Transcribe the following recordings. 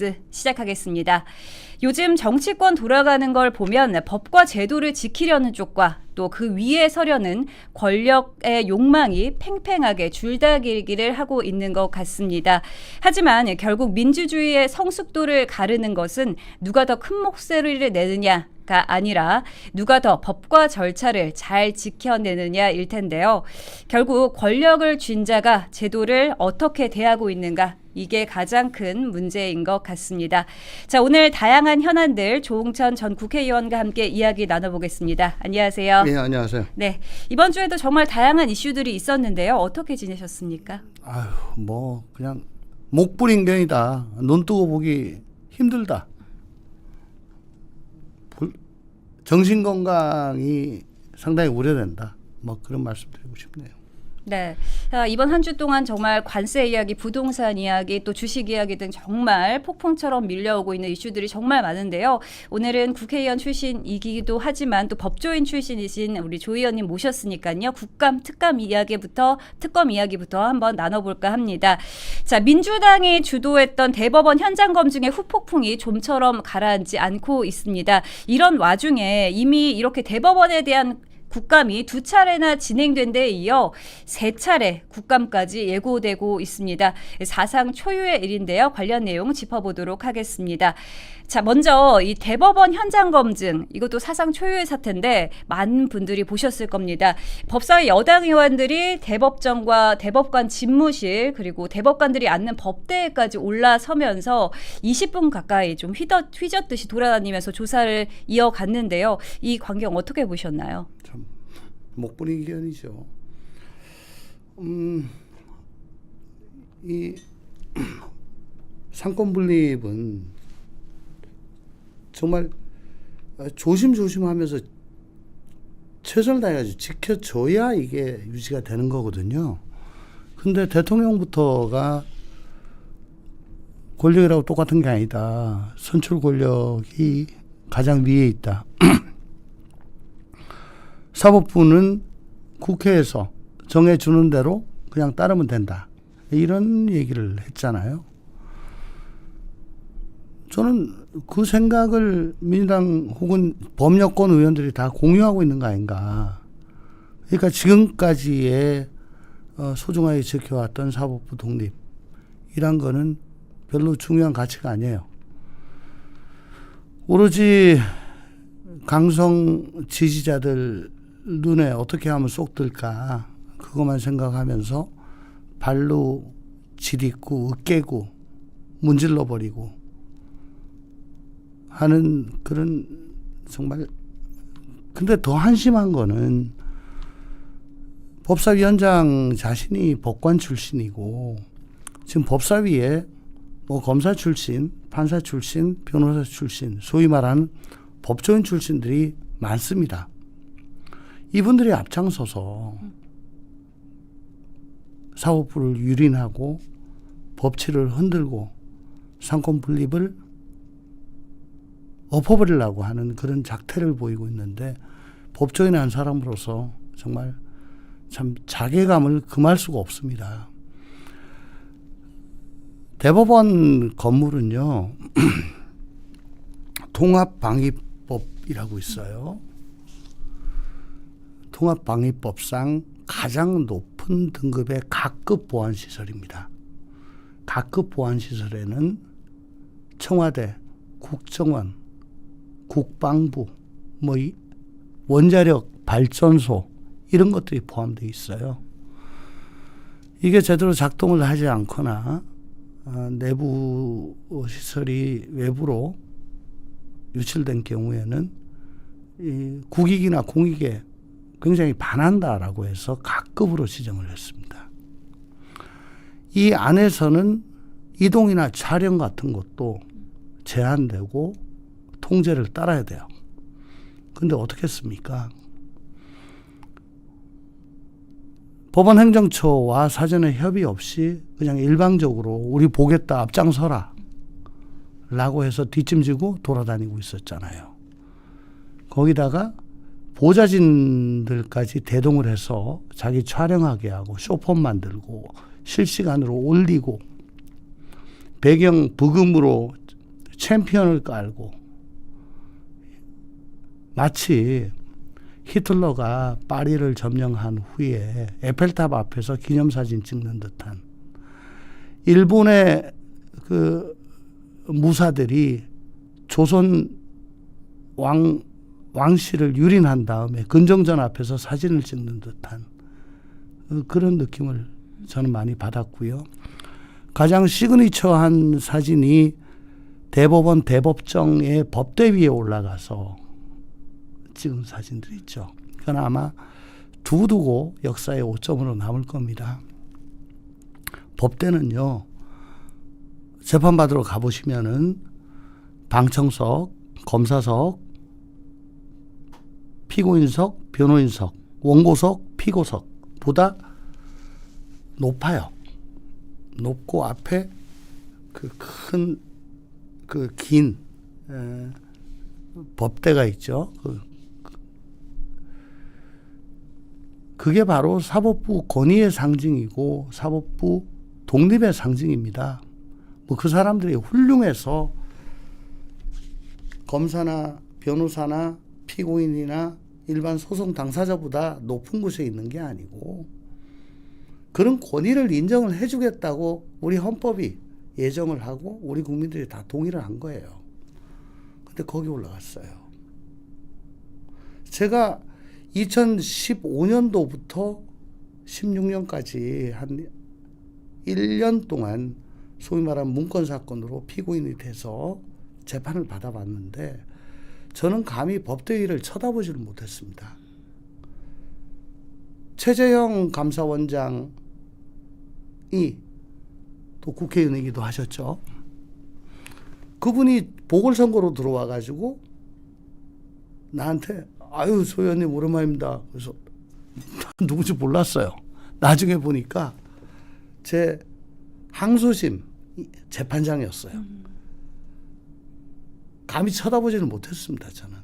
뉴스 시작하겠습니다. 요즘 정치권 돌아가는 걸 보면 법과 제도를 지키려는 쪽과 또 그 위에 서려는 권력의 욕망이 팽팽하게 줄다길기를 하고 있는 것 같습니다. 하지만 결국 민주주의의 성숙도를 가르는 것은 누가 더 큰 목소리를 내느냐 가 아니라 누가 더 법과 절차를 잘 지켜내느냐일 텐데요. 결국 권력을 쥔 자가 제도를 어떻게 대하고 있는가 이게 가장 큰 문제인 것 같습니다. 자, 오늘 다양한 현안들 조홍천 전 국회의원과 함께 이야기 나눠보겠습니다. 안녕하세요. 예, 안녕하세요. 네. 이번 주에도 정말 다양한 이슈들이 있었는데요. 어떻게 지내셨습니까? 아유, 뭐 그냥 목불인견이다. 눈 뜨고 보기 힘들다. 불- 정신 건강이 상당히 우려된다. 뭐 그런 말씀 드리고 싶네요. 네. 자, 이번 한 주 동안 정말 관세 이야기, 부동산 이야기, 또 주식 이야기 등 정말 폭풍처럼 밀려오고 있는 이슈들이 정말 많은데요. 오늘은 국회의원 출신이기도 하지만 또 법조인 출신이신 우리 조 의원님 모셨으니까요. 국감, 특감 이야기부터 특검 이야기부터 한번 나눠볼까 합니다. 자, 민주당이 주도했던 대법원 현장 검증의 후폭풍이 좀처럼 가라앉지 않고 있습니다. 이런 와중에 이미 이렇게 대법원에 대한 국감이 두 차례나 진행된 데 이어 세 차례 국감까지 예고되고 있습니다. 사상 초유의 일인데요. 관련 내용 짚어보도록 하겠습니다. 자, 먼저 이 대법원 현장 검증 이것도 사상 초유의 사태인데 많은 분들이 보셨을 겁니다. 법사위 여당 의원들이 대법정과 대법관 집무실 그리고 대법관들이 앉는 법대까지 올라서면서 20분 가까이 좀 휘젓, 휘젓듯이 돌아다니면서 조사를 이어갔는데요. 이 광경 어떻게 보셨나요? 참 목불인견이죠. 음, 이 상권 분립은 정말 조심조심하면서 최선을 다해가지고 지켜줘야 이게 유지가 되는 거거든요. 근데 대통령부터가 권력이라고 똑같은 게 아니다. 선출 권력이 가장 위에 있다. 사법부는 국회에서 정해주는 대로 그냥 따르면 된다. 이런 얘기를 했잖아요. 저는 그 생각을 민주당 혹은 범여권 의원들이 다 공유하고 있는 거 아닌가. 그러니까 지금까지의 어, 소중하게 지켜왔던 사법부 독립, 이란 거는 별로 중요한 가치가 아니에요. 오로지 강성 지지자들 눈에 어떻게 하면 쏙 들까 그것만 생각하면서 발로 지딛고 으깨고 문질러 버리고 하는 그런 정말 근데 더 한심한 거는 법사위원장 자신이 법관 출신이고 지금 법사위에 뭐 검사 출신, 판사 출신, 변호사 출신, 소위 말하는 법조인 출신들이 많습니다. 이분들이 앞장서서 사법부를 유린하고 법치를 흔들고 상권 분립을 엎어버리려고 하는 그런 작태를 보이고 있는데 법조인 한 사람으로서 정말 참 자괴감을 금할 수가 없습니다. 대법원 건물은요, 통합방위법이라고 있어요. 통합방위법상 가장 높은 등급의 각급 보안시설입니다. 각급 보안시설에는 청와대, 국정원, 국방부, 뭐이 원자력 발전소 이런 것들이 포함되어 있어요. 이게 제대로 작동을 하지 않거나 어, 내부 시설이 외부로 유출된 경우에는 이 국익이나 공익에 굉장히 반한다라고 해서 각급으로 지정을 했습니다. 이 안에서는 이동이나 촬영 같은 것도 제한되고 통제를 따라야 돼요. 근데 어떻게 했습니까? 법원 행정처와 사전에 협의 없이 그냥 일방적으로 우리 보겠다 앞장서라 라고 해서 뒷짐지고 돌아다니고 있었잖아요. 거기다가 보좌진들까지 대동을 해서 자기 촬영하게 하고 쇼폰 만들고 실시간으로 올리고 배경 부금으로 챔피언을 깔고 마치 히틀러가 파리를 점령한 후에 에펠탑 앞에서 기념사진 찍는 듯한 일본의 그 무사들이 조선 왕 왕실을 유린한 다음에 근정전 앞에서 사진을 찍는 듯한 어, 그런 느낌을 저는 많이 받았고요. 가장 시그니처한 사진이 대법원 대법정의 법대 위에 올라가서 찍은 사진들 있죠. 그건 아마 두고두고 역사의 오점으로 남을 겁니다. 법대는요, 재판받으러 가보시면은 방청석, 검사석, 피고인석, 변호인석, 원고석, 피고석보다 높아요. 높고 앞에 그 큰 그긴 법대가 있죠. 그, 그게 바로 사법부 권위의 상징이고 사법부 독립의 상징입니다. 뭐 그 사람들이 훌륭해서 검사나 변호사나 피고인이나 일반 소송 당사자보다 높은 곳에 있는 게 아니고 그런 권위를 인정을 해주겠다고 우리 헌법이 예정을 하고 우리 국민들이 다 동의를 한 거예요. 근데 거기 올라갔어요. 제가 2015년도부터 16년까지 한 1년 동안 소위 말하는 문건 사건으로 피고인이 돼서 재판을 받아봤는데 저는 감히 법대위를 쳐다보지를 못했습니다. 최재형 감사원장이 또 국회의원이기도 하셨죠. 그분이 보궐선거로 들어와 가지고 나한테 아유 소 의원님 오랜만입니다. 그래서 누군지 몰랐어요. 나중에 보니까 제 항소심 재판장이었어요. 감히 쳐다보지는 못했습니다. 저는.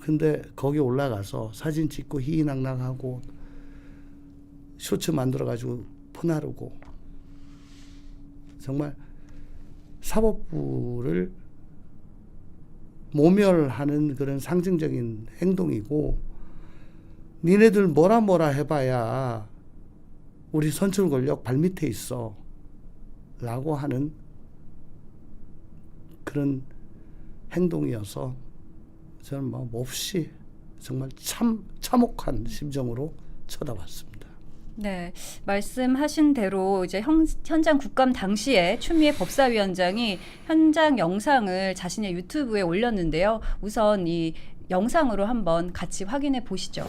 근데 거기 올라가서 사진 찍고 희희낙낙하고 쇼츠 만들어 가지고 퍼나르고 정말 사법부를 모멸하는 그런 상징적인 행동이고 니네들 뭐라 뭐라 해봐야 우리 선출 권력 발밑에 있어 라고 하는 그런 행동이어서 저는 뭐 몹시 정말 참 참혹한 심정으로 쳐다봤습니다. 네, 말씀하신 대로 이제 형, 현장 국감 당시에 추미애 법사위원장이 현장 영상을 자신의 유튜브에 올렸는데요. 우선 이 영상으로 한번 같이 확인해 보시죠.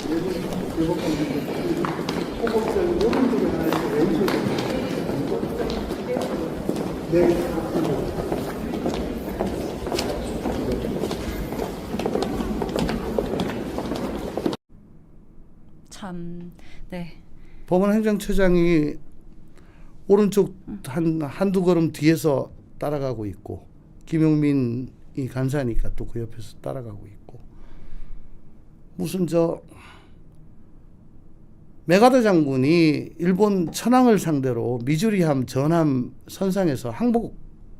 참, 네. 법원 행정처장이 오른쪽 한 한두 걸음 뒤에서 따라가고 있고 김용민이 간사니까 또 그 옆에서 따라가고 있고 무슨 저 메가더 장군이 일본 천황을 상대로 미주리함 전함 선상에서 항복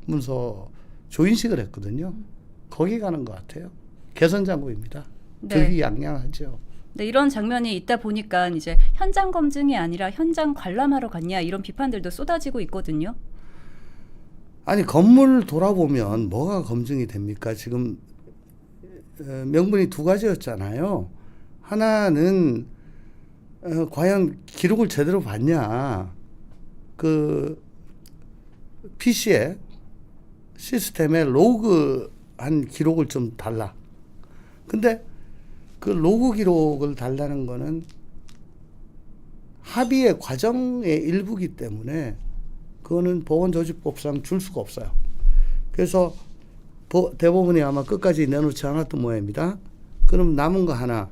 문서 조인식을 했거든요. 거기 가는 것 같아요. 개선 장군입니다. 네. 득이 양양하죠. 네, 이런 장면이 있다 보니까 이제 현장 검증이 아니라 현장 관람하러 갔냐 이런 비판들도 쏟아지고 있거든요. 아니 건물 돌아보면 뭐가 검증이 됩니까? 지금 어, 명분이 두 가지였잖아요. 하나는 어, 과연 기록을 제대로 봤냐? 그 PC에 시스템에 로그한 기록을 좀 달라. 근데 그 로그 기록을 달라는 거는 합의의 과정의 일부기 때문에 그거는 보건조직법상 줄 수가 없어요. 그래서 보- 대법원이 아마 끝까지 내놓지 않았던 모양입니다. 그럼 남은 거 하나.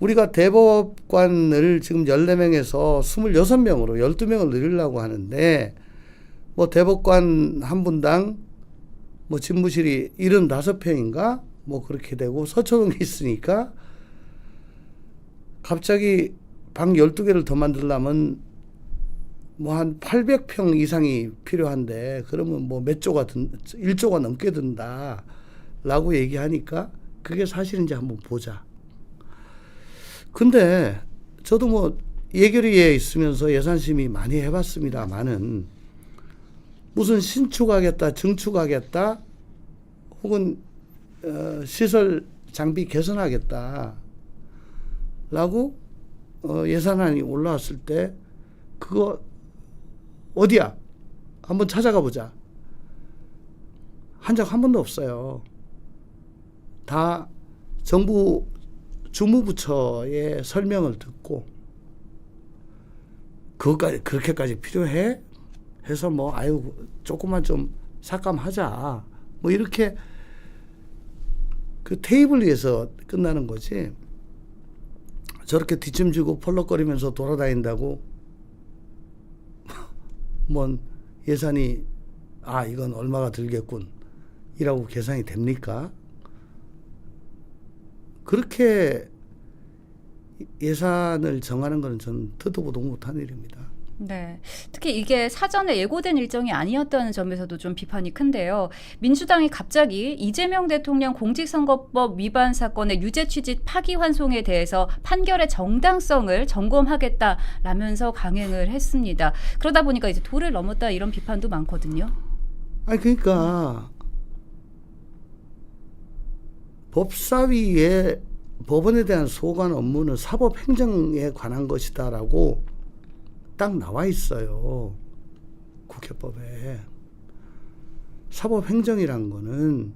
우리가 대법관을 지금 14명에서 26명으로 12명을 늘리려고 하는데 뭐 대법관 한 분당 뭐 집무실이 75평인가 뭐 그렇게 되고 서초동에 있으니까 갑자기 방 12개를 더 만들려면 뭐 한 800평 이상이 필요한데 그러면 뭐 몇 조가 든 1조가 넘게 든다 라고 얘기하니까 그게 사실인지 한번 보자. 근데 저도 뭐 예결위에 있으면서 예산심의 많이 해봤습니다만은 무슨 신축하겠다, 증축하겠다, 혹은 어, 시설 장비 개선하겠다라고 어, 예산안이 올라왔을 때 그거 어디야? 한번 찾아가 보자. 한 적 한 번도 없어요. 다 정부 주무부처의 설명을 듣고 그것까지 그렇게까지 필요해? 해서 뭐 아유 조금만 좀 삭감하자. 뭐 이렇게 그 테이블 위에서 끝나는 거지. 저렇게 뒷짐지고 펄럭거리면서 돌아다닌다고 뭔 예산이 아 이건 얼마가 들겠군 이라고 계산이 됩니까? 그렇게 예산을 정하는 것은 저는 듣도 보도 못한 일입니다. 네. 특히 이게 사전에 예고된 일정이 아니었다는 점에서도 좀 비판이 큰데요. 민주당이 갑자기 이재명 대통령 공직선거법 위반 사건의 유죄 취짓 파기 환송에 대해서 판결의 정당성을 점검하겠다라면서 강행을 했습니다. 그러다 보니까 이제 도를 넘었다 이런 비판도 많거든요. 아니 그러니까 법사위의 법원에 대한 소관 업무는 사법행정에 관한 것이다라고 딱 나와 있어요. 국회법에. 사법행정이란 거는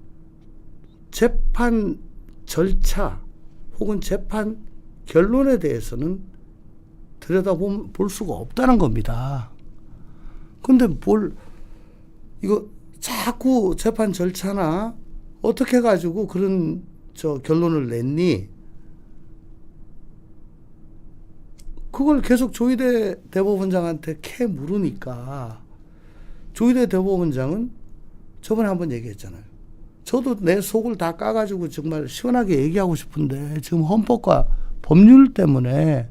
재판 절차 혹은 재판 결론에 대해서는 들여다볼 수가 없다는 겁니다. 근데 뭘 이거 자꾸 재판 절차나 어떻게 가지고 그런 저 결론을 냈니? 그걸 계속 조희대 대법원장한테 캐 물으니까 조희대 대법원장은 저번에 한번 얘기했잖아요. 저도 내 속을 다 까가지고 정말 시원하게 얘기하고 싶은데 지금 헌법과 법률 때문에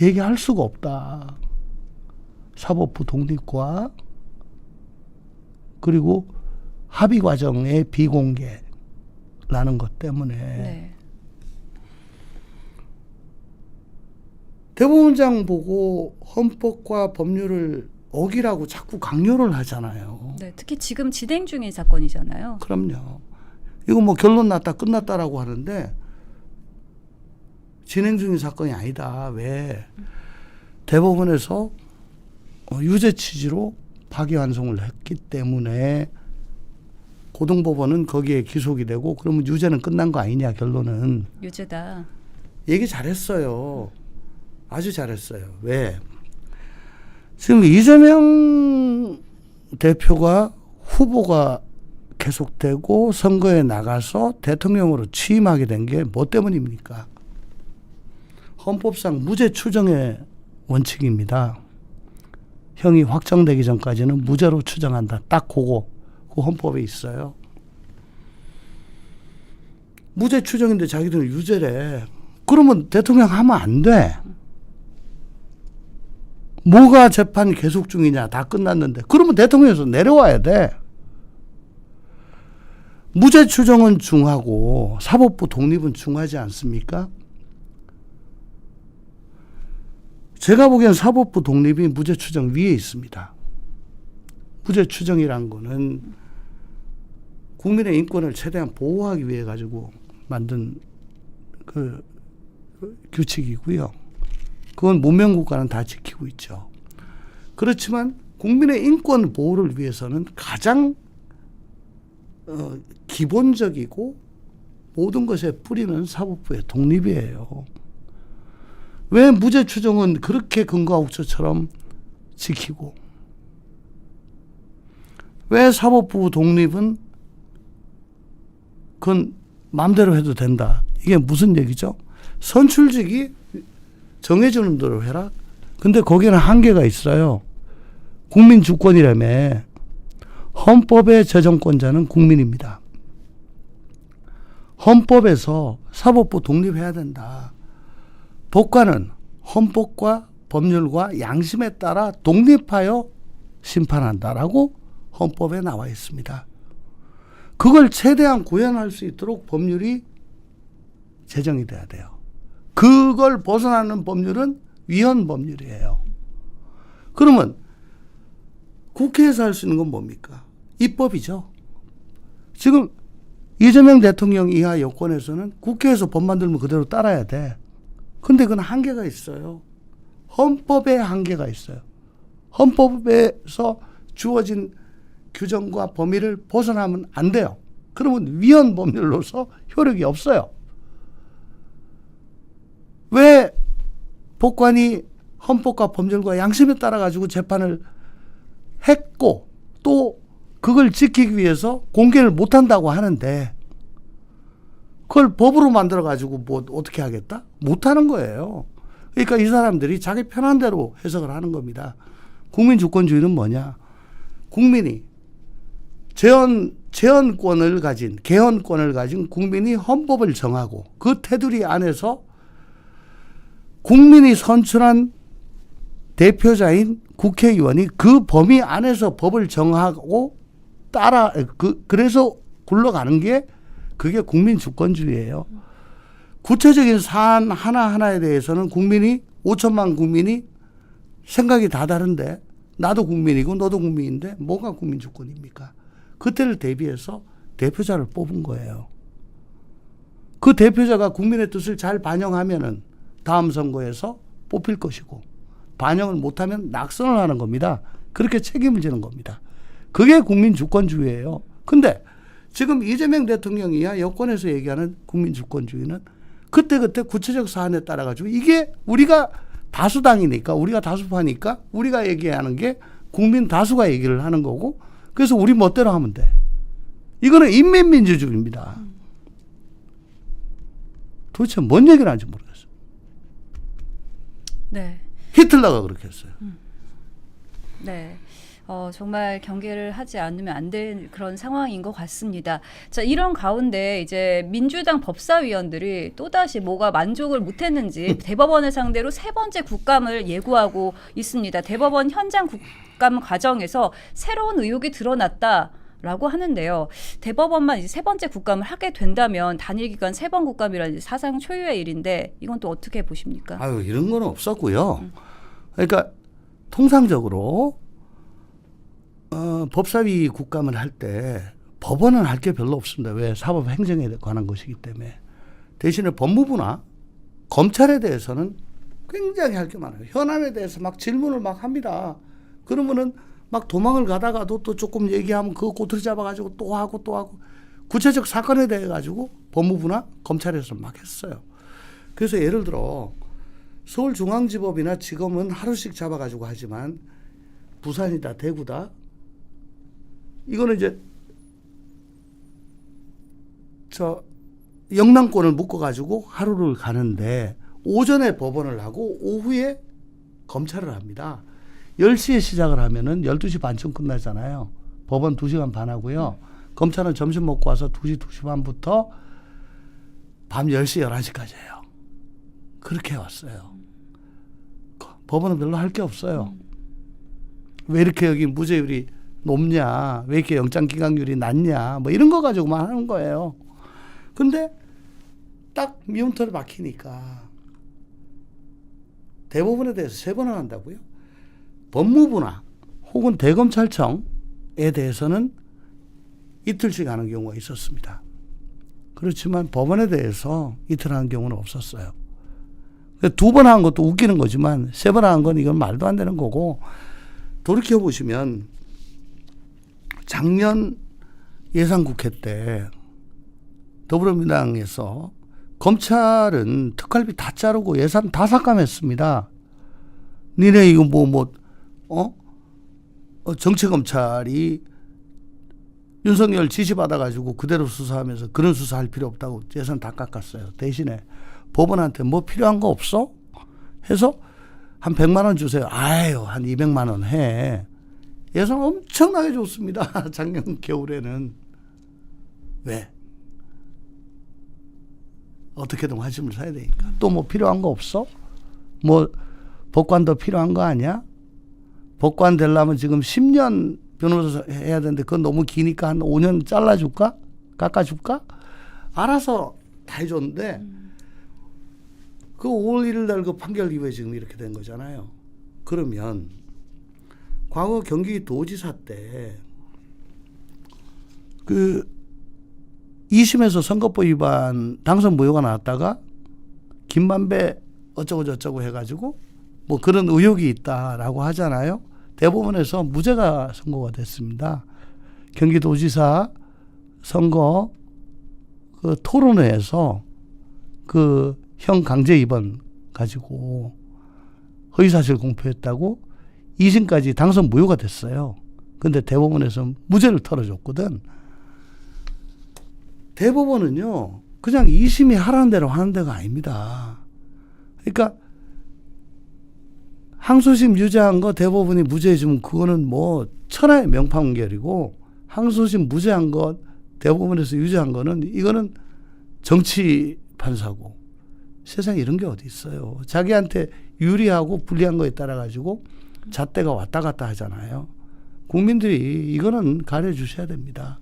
얘기할 수가 없다. 사법부 독립과 그리고 합의 과정의 비공개라는 것 때문에 네. 대법원장 보고 헌법과 법률을 어기라고 자꾸 강요를 하잖아요. 네. 특히 지금 진행 중인 사건이잖아요. 그럼요. 이거 뭐 결론 났다 끝났다라고 하는데 진행 중인 사건이 아니다. 왜 대법원에서 어, 유죄 취지로 파기환송을 했기 때문에 고등법원은 거기에 기속이 되고 그러면 유죄는 끝난 거 아니냐 결론은 유죄다. 얘기 잘했어요. 아주 잘했어요. 왜? 지금 이재명 대표가 후보가 계속되고 선거에 나가서 대통령으로 취임하게 된 게 뭐 때문입니까? 헌법상 무죄 추정의 원칙입니다. 형이 확정되기 전까지는 무죄로 추정한다. 딱 그거 그 헌법에 있어요. 무죄 추정인데 자기들은 유죄래. 그러면 대통령 하면 안 돼. 뭐가 재판 계속 중이냐 다 끝났는데 그러면 대통령에서 내려와야 돼. 무죄 추정은 중하고 사법부 독립은 중하지 않습니까? 제가 보기엔 사법부 독립이 무죄 추정 위에 있습니다. 무죄 추정이란 거는 국민의 인권을 최대한 보호하기 위해 가지고 만든 그, 그 규칙이고요. 그건 문명국가는 다 지키고 있죠. 그렇지만 국민의 인권 보호를 위해서는 가장 어, 기본적이고 모든 것의 뿌리는 사법부의 독립이에요. 왜 무죄 추정은 그렇게 근거옥조처럼 지키고 왜 사법부 독립은 그건 마음대로 해도 된다. 이게 무슨 얘기죠? 선출직이 정해주는 대로 해라. 근데 거기는 한계가 있어요. 국민 주권이라며 헌법의 재정권자는 국민입니다. 헌법에서 사법부 독립해야 된다. 법관은 헌법과 법률과 양심에 따라 독립하여 심판한다라고 헌법에 나와 있습니다. 그걸 최대한 구현할 수 있도록 법률이 제정이 돼야 돼요. 그걸 벗어나는 법률은 위헌 법률이에요. 그러면 국회에서 할 수 있는 건 뭡니까? 입법이죠. 지금 이재명 대통령 이하 여권에서는 국회에서 법 만들면 그대로 따라야 돼. 근데 그건 한계가 있어요. 헌법에 한계가 있어요. 헌법에서 주어진 규정과 범위를 벗어나면 안 돼요. 그러면 위헌 법률로서 효력이 없어요. 왜 법관이 헌법과 법률과 양심에 따라 가지고 재판을 했고 또 그걸 지키기 위해서 공개를 못 한다고 하는데 그걸 법으로 만들어 가지고 뭐 어떻게 하겠다? 못 하는 거예요. 그러니까 이 사람들이 자기 편한 대로 해석을 하는 겁니다. 국민 주권주의는 뭐냐? 국민이 재헌 재헌권을 가진 개헌권을 가진 국민이 헌법을 정하고 그 테두리 안에서 국민이 선출한 대표자인 국회의원이 그 범위 안에서 법을 정하고 따라 그 그래서 굴러가는 게 그게 국민 주권주의예요. 구체적인 사안 하나 하나에 대해서는 국민이 5천만 국민이 생각이 다 다른데 나도 국민이고 너도 국민인데 뭐가 국민 주권입니까? 그때를 대비해서 대표자를 뽑은 거예요. 그 대표자가 국민의 뜻을 잘 반영하면은 다음 선거에서 뽑힐 것이고 반영을 못하면 낙선을 하는 겁니다. 그렇게 책임을 지는 겁니다. 그게 국민 주권주의예요. 근데 지금 이재명 대통령이야 여권에서 얘기하는 국민 주권주의는 그때그때 구체적 사안에 따라 가지고 이게 우리가 다수당이니까 우리가 다수파니까 우리가 얘기하는 게 국민 다수가 얘기를 하는 거고 그래서 우리 멋대로 하면 돼. 이거는 인민민주주의입니다. 도대체 뭔 얘기를 하는지 모르겠어요. 네. 히틀러가 그렇게 했어요. 네. 어, 정말 경계를 하지 않으면 안 될 그런 상황인 것 같습니다. 자, 이런 가운데 이제 민주당 법사위원들이 또다시 뭐가 만족을 못했는지 대법원을 상대로 세 번째 국감을 예고하고 있습니다. 대법원 현장 국감 과정에서 새로운 의혹이 드러났다. 라고 하는데요. 대법원만 이제 세 번째 국감을 하게 된다면 단일 기간 세 번 국감이라는 사상 초유의 일인데 이건 또 어떻게 보십니까? 아유 이런 건 없었고요. 그러니까 통상적으로 어, 법사위 국감을 할 때 법원은 할 게 별로 없습니다. 왜 사법 행정에 관한 것이기 때문에 대신에 법무부나 검찰에 대해서는 굉장히 할 게 많아요. 현안에 대해서 막 질문을 막 합니다. 그러면은 막 도망을 가다가도 또 조금 얘기하면 그거 꼬투리 잡아가지고 또 하고 또 하고 구체적 사건에 대해 가지고 법무부나 검찰에서 막 했어요. 그래서 예를 들어 서울중앙지법이나 지검은 하루씩 잡아가지고 하지만 부산이다 대구다 이거는 이제 저 영남권을 묶어가지고 하루를 가는데 오전에 법원을 하고 오후에 검찰을 합니다. 10시에 시작을 하면은 12시 반쯤 끝나잖아요. 법원 2시간 반 하고요. 검찰은 점심 먹고 와서 2시, 2시 반부터 밤 10시, 11시까지 해요. 그렇게 왔어요. 법원은 별로 할 게 없어요. 왜 이렇게 여기 무죄율이 높냐? 왜 이렇게 영장 기각률이 낮냐? 뭐 이런 거 가지고만 하는 거예요. 근데 딱 미움털을 박히니까 대부분에 대해서 세 번을 한다고요? 법무부나 혹은 대검찰청에 대해서는 이틀씩 하는 경우가 있었습니다. 그렇지만 법원에 대해서 이틀 하는 경우는 없었어요. 두 번 한 것도 웃기는 거지만 세 번 한 건 이건 말도 안 되는 거고 돌이켜 보시면 작년 예상국회 때 더불어민주당에서 검찰은 특활비 다 자르고 예산 다 삭감했습니다. 니네 이거 뭐뭐 어? 어 정치 검찰이 윤석열 지시 받아 가지고 그대로 수사하면서 그런 수사할 필요 없다고 예산 다 깎았어요. 대신에 법원한테 뭐 필요한 거 없어? 해서 한 100만 원 주세요. 아유, 한 200만 원 해. 예산 엄청나게 좋습니다. 작년 겨울에는. 왜? 어떻게든 관심을 사야 되니까. 또 뭐 필요한 거 없어? 뭐 법관도 필요한 거 아니야? 법관 되려면 지금 10년 변호사 해야 되는데 그건 너무 기니까 한 5년 잘라줄까? 깎아줄까? 알아서 다 해줬는데 그 5월 1일 날 그 판결 이후에 지금 이렇게 된 거잖아요. 그러면 과거 경기 도지사 때 그 2심에서 선거법 위반 당선 무효가 나왔다가 김만배 어쩌고 저쩌고 해가지고 뭐 그런 의혹이 있다라고 하잖아요. 대법원에서 무죄가 선고가 됐습니다. 경기도지사 선거 그 토론회에서 그 형 강제 입원 가지고 허위사실 공표했다고 2심까지 당선 무효가 됐어요. 근데 대법원에서 무죄를 털어줬거든. 대법원은요, 그냥 2심이 하라는 대로 하는 데가 아닙니다. 그러니까 항소심 유죄한 거 대법원이 무죄해 주면 그거는 뭐 천하의 명판결이고 항소심 무죄한 거 대법원에서 유죄한 거는 이거는 정치 판사고 세상에 이런 게 어디 있어요. 자기한테 유리하고 불리한 거에 따라 가지고 잣대가 왔다 갔다 하잖아요. 국민들이 이거는 가려 주셔야 됩니다.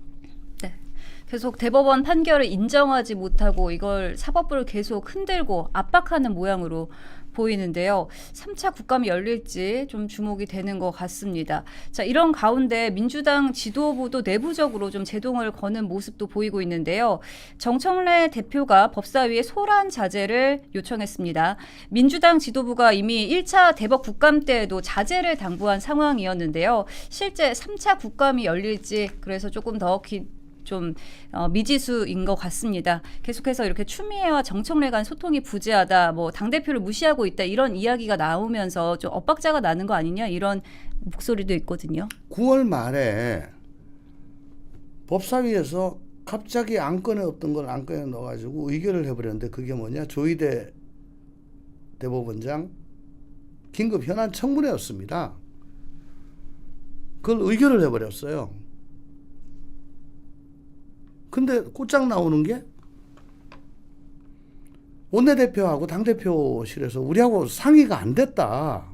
네. 계속 대법원 판결을 인정하지 못하고 이걸 사법부를 계속 흔들고 압박하는 모양으로 보이는데요. 3차 국감이 열릴지 좀 주목이 되는 것 같습니다. 자, 이런 가운데 민주당 지도부도 내부적으로 좀 제동을 거는 모습도 보이고 있는데요. 정청래 대표가 법사위에 소란 자제를 요청했습니다. 민주당 지도부가 이미 1차 대법 국감 때에도 자제를 당부한 상황이었는데요. 실제 3차 국감이 열릴지 그래서 조금 더 기, 좀 어, 미지수인 것 같습니다. 계속해서 이렇게 추미애와 정청래 간 소통이 부재하다, 뭐 당 대표를 무시하고 있다 이런 이야기가 나오면서 좀 엇박자가 나는 거 아니냐 이런 목소리도 있거든요. 9월 말에 법사위에서 갑자기 안건에 없던 걸 안건에 넣어가지고 의결을 해버렸는데 그게 뭐냐 조희대 대법원장 긴급 현안 청문회였습니다. 그걸 의결을 해버렸어요. 근데 곧장 나오는 게 원내대표하고 당대표실에서 우리하고 상의가 안 됐다.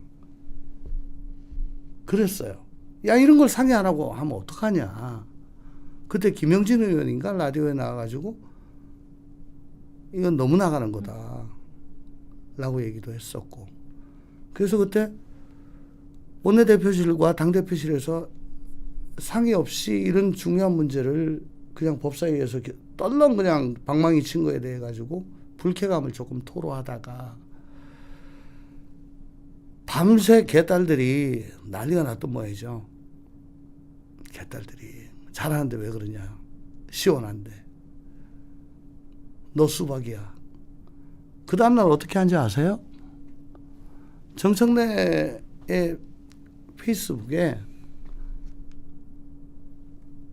그랬어요. 야, 이런 걸 상의 안 하고 하면 어떡하냐. 그때 김영진 의원인가 라디오에 나와가지고 이건 너무 나가는 거다. 라고 얘기도 했었고. 그래서 그때 원내대표실과 당대표실에서 상의 없이 이런 중요한 문제를 그냥 법사위에서 떨렁 그냥 방망이 친 거에 대해 가지고 불쾌감을 조금 토로하다가 밤새 개딸들이 난리가 났던 모양이죠. 개딸들이 잘하는데 왜 그러냐. 시원한데. 너 수박이야. 그 다음날 어떻게 한지 아세요? 정청래의 페이스북에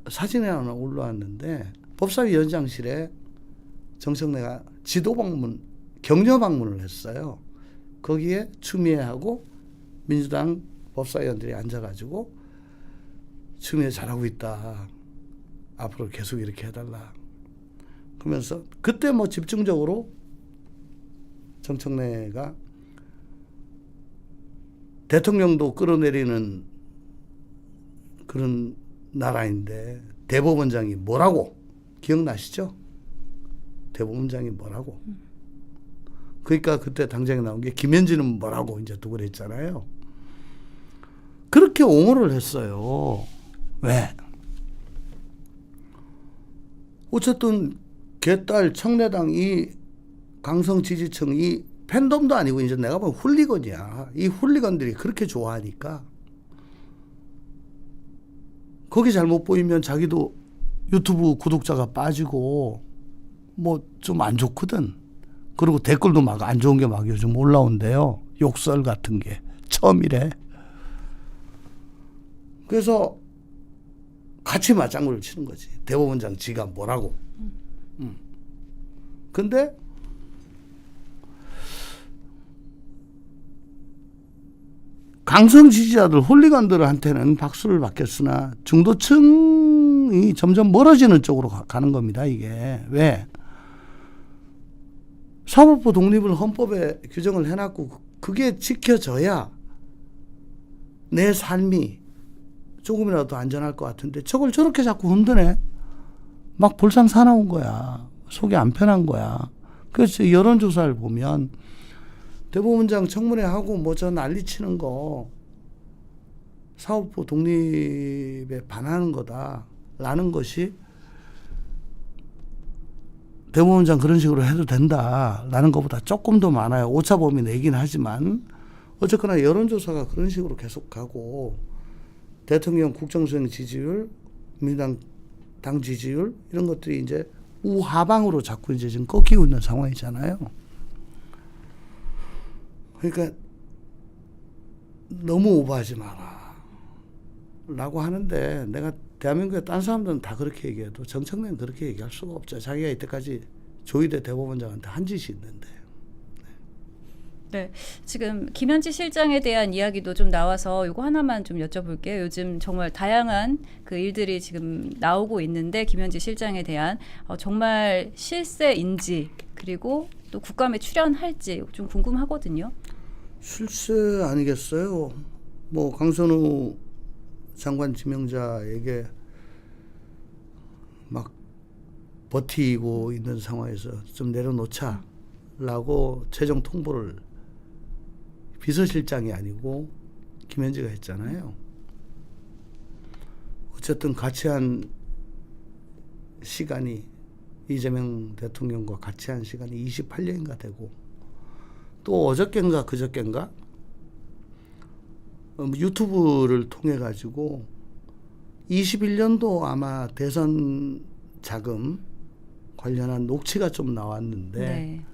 사진이 하나 올라왔는데 법사위 연장실에 정청래가 지도 방문, 격려 방문을 했어요. 거기에 추미애하고 민주당 법사위원들이 앉아가지고 추미애 잘하고 있다. 앞으로 계속 이렇게 해달라. 그러면서 그때 뭐 집중적으로 정청래가 대통령도 끌어내리는 그런 나라인데 대법원장이 뭐라고 기억나시죠? 대법원장이 뭐라고? 그러니까 그때 당장에 나온 게 김현진은 뭐라고 이제 두고 그랬잖아요. 그렇게 옹호를 했어요. 왜? 어쨌든 개딸 청래당 이 강성 지지층 이 팬덤도 아니고 이제 내가 보면 훌리건이야. 이 훌리건들이 그렇게 좋아하니까 거기 잘못 보이면 자기도 유튜브 구독자가 빠지고 뭐 좀 안 좋거든. 그리고 댓글도 막 안 좋은 게 막 요즘 올라온대요. 욕설 같은 게 처음이래. 그래서 같이 맞장구를 치는 거지. 대법원장 지가 뭐라고. 음. 근데 강성 지지자들 홀리건들한테는 박수를 받겠으나 중도층이 점점 멀어지는 쪽으로 가- 가는 겁니다. 이게 왜 사법부 독립을 헌법에 규정을 해놨고 그게 지켜져야 내 삶이 조금이라도 안전할 것 같은데 저걸 저렇게 자꾸 흔드네. 막 볼상 사나운 거야. 속이 안 편한 거야. 그래서 여론조사를 보면 대법원장 청문회 하고 뭐 저 난리 치는 거 사법부 독립에 반하는 거다라는 것이 대법원장 그런 식으로 해도 된다라는 것보다 조금 더 많아요. 오차 범위 내긴 하지만 어쨌거나 여론조사가 그런 식으로 계속 가고 대통령 국정수행 지지율, 민주당 당 지지율 이런 것들이 이제 우하방으로 자꾸 이제 지금 꺾이고 있는 상황이잖아요. 그러니까 너무 오버하지 마라. 라고 하는데 내가 대한민국의 딴 사람들은 다 그렇게 얘기해도 정청래는 그렇게 얘기할 수가 없죠. 자기가 이때까지 조희대 대법원장한테 한 짓이 있는데. 네, 지금 김현지 실장에 대한 이야기도 좀 나와서 이거 하나만 좀 여쭤볼게요. 요즘 정말 다양한 그 일들이 지금 나오고 있는데 김현지 실장에 대한 어, 정말 실세인지 그리고 또 국감에 출연할지 좀 궁금하거든요. 실세 아니겠어요? 뭐 강선우 장관 지명자에게 막 버티고 있는 상황에서 좀 내려놓자라고 최종 통보를 비서실장이 아니고 김현지가 했잖아요. 어쨌든 같이 한 시간이 이재명 대통령과 같이 한 시간이 28년인가 되고 또 어저께인가 그저께인가 어, 유튜브를 통해 가지고 21년도 아마 대선 자금 관련한 녹취가 좀 나왔는데 네.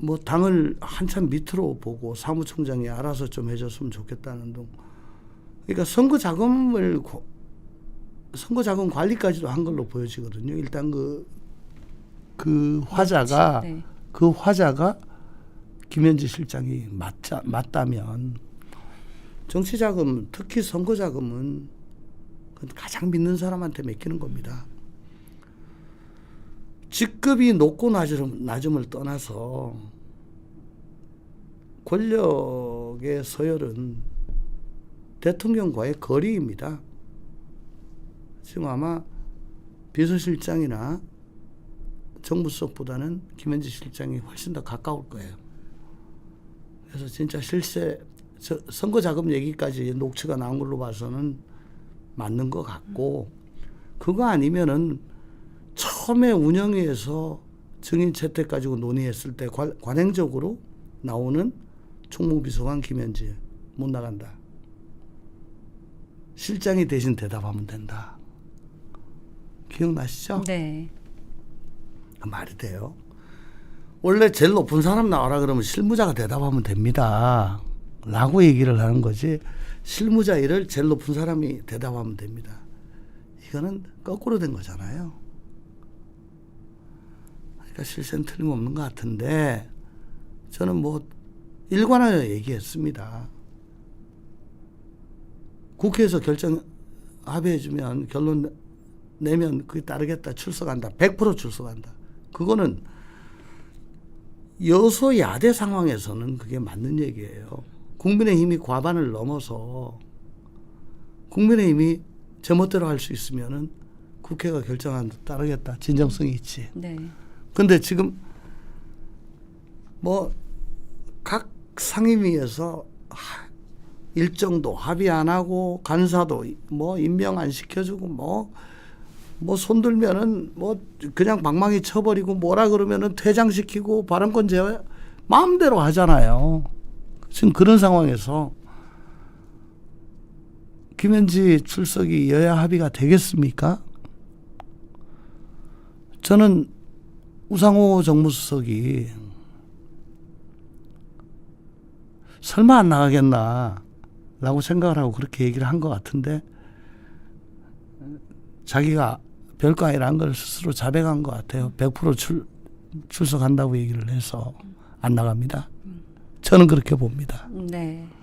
뭐 당을 한참 밑으로 보고 사무총장이 알아서 좀 해줬으면 좋겠다는 등 그러니까 선거 자금을 고- 선거 자금 관리까지도 한 걸로 보여지거든요. 일단 그그 화자가 네. 그 화자가 김현지 실장이 맞자, 맞다면 정치 자금 특히 선거 자금은 그건 가장 믿는 사람한테 맡기는 겁니다. 직급이 높고 낮음, 낮음을 떠나서 권력의 서열은 대통령과의 거리입니다. 지금 아마 비서실장이나 정부석보다는 김현지 실장이 훨씬 더 가까울 거예요. 그래서 진짜 실세 저- 선거 자금 얘기까지 녹취가 나온 걸로 봐서는 맞는 것 같고 그거 아니면은 처음에 운영위에서 증인 채택 가지고 논의했을 때 관, 관행적으로 나오는 총무비서관 김현지 못 나간다. 실장이 대신 대답하면 된다. 기억나시죠? 네. 그 말이 돼요. 원래 제일 높은 사람 나와라 그러면 실무자가 대답하면 됩니다. 라고 얘기를 하는 거지. 실무자 일을 제일 높은 사람이 대답하면 됩니다. 이거는 거꾸로 된 거잖아요. 그러니까 실세는 틀림없는 것 같은데 저는 뭐 일관하여 얘기했습니다. 국회에서 결정 합의해주면 결론 내면 그게 따르겠다 출석한다 100% 출석한다 그거는 여소야대 상황에서는 그게 맞는 얘기예요. 국민의힘이 과반을 넘어서 국민의힘이 제멋대로 할 수 있으면은 국회가 결정한 데 따르겠다. 진정성이 있지. 네. 근데 지금 뭐 각 상임위에서 하- 일정도 합의 안 하고 간사도 뭐 임명 안 시켜주고 뭐 뭐 손들면은 뭐 그냥 방망이 쳐버리고 뭐라 그러면은 퇴장시키고 발언권 제외 마음대로 하잖아요. 지금 그런 상황에서 김현지 출석이 여야 합의가 되겠습니까? 저는 우상호 정무수석이 설마 안 나가겠나 라고 생각을 하고 그렇게 얘기를 한 것 같은데 자기가 별거 아니라는 걸 스스로 자백한 것 같아요. 100% 출, 출석한다고 얘기를 해서 안 나갑니다. 저는 그렇게 봅니다. 네.